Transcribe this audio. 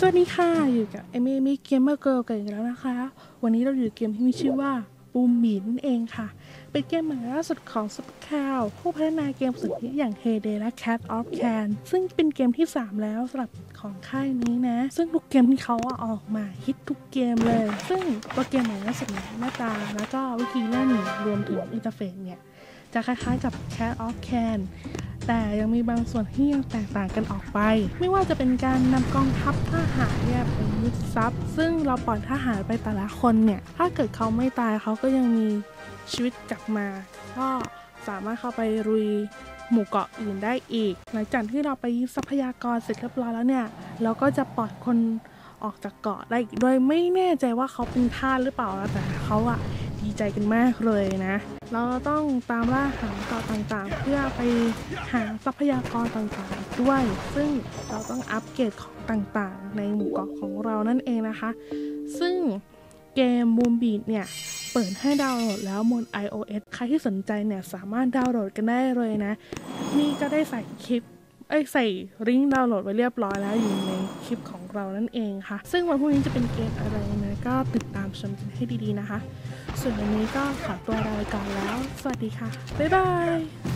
สวัสดีค่ะ อยู่กับเอมี่มิเกมเมอร์เกิลกันอีกแล้วนะคะ วันนี้เราอยู่เกมที่มีชื่อว่าบูมบีนั่นเองค่ะ เป็นเกมใหม่ล่าสุดของซุปคาวผู้พัฒนาเกมสุดฮิตอย่าง Heyday และ Cat of Can ซึ่งเป็นเกมที่ 3 แล้วสำหรับของค่ายนี้นะ ซึ่งทุกเกมที่เขาออกมาฮิตทุกเกมเลย ซึ่งตัวเกมใหม่ล่าสุดนี่ยหน้าตา แล้วก็วิธีเล่นรวมถึงอินเทอร์เฟซเนี่ย จะคล้ายๆกับ Cat of Can แต่ยังมีบางส่วนที่ยังแตกต่างกันออกไป ไม่ว่าจะเป็นการนำกองทัพทหารเนี่ยไปยึดทรัพย์ ซึ่งเราปล่อยทหารไปแต่ละคนเนี่ย ถ้าเกิดเขาไม่ตายเขาก็ยังมีชีวิตกลับมา ก็สามารถเข้าไปรุยหมู่เกาะอื่นได้อีก หลังจากที่เราไปยึดทรัพยากรเสร็จเรียบร้อยแล้วเนี่ย เราก็จะปล่อยคนออกจากเกาะได้โดยไม่แน่ใจว่าเขาเป็นทาสหรือเปล่าแต่เขาอะ ดีใจกันมากเลยนะ เราต้องตามล่าหาเกาะต่างๆ เพื่อไปหาทรัพยากรต่างๆด้วย ซึ่งเราต้องอัปเกรดของต่างๆ ในหมู่เกาะของเรานั่นเองนะคะ ซึ่งเกม Moon Beat เนี่ยเปิดให้ดาวน์โหลดแล้วบน iOS ใครที่สนใจเนี่ยสามารถดาวน์โหลดกันได้เลยนะ นี่ก็ได้ใส่คลิป เอ้ยใส่ลิงก์ดาวน์โหลดไว้เรียบร้อยแล้วอยู่ในคลิปของเรานั่นเองค่ะ ซึ่งวันพรุ่งนี้จะเป็นเกมอะไรนะก็ติดตามชมกันให้ดีๆนะคะ ส่วนวันนี้ก็ขอตัวลาไปก่อนแล้ว สวัสดีค่ะ บ๊ายบาย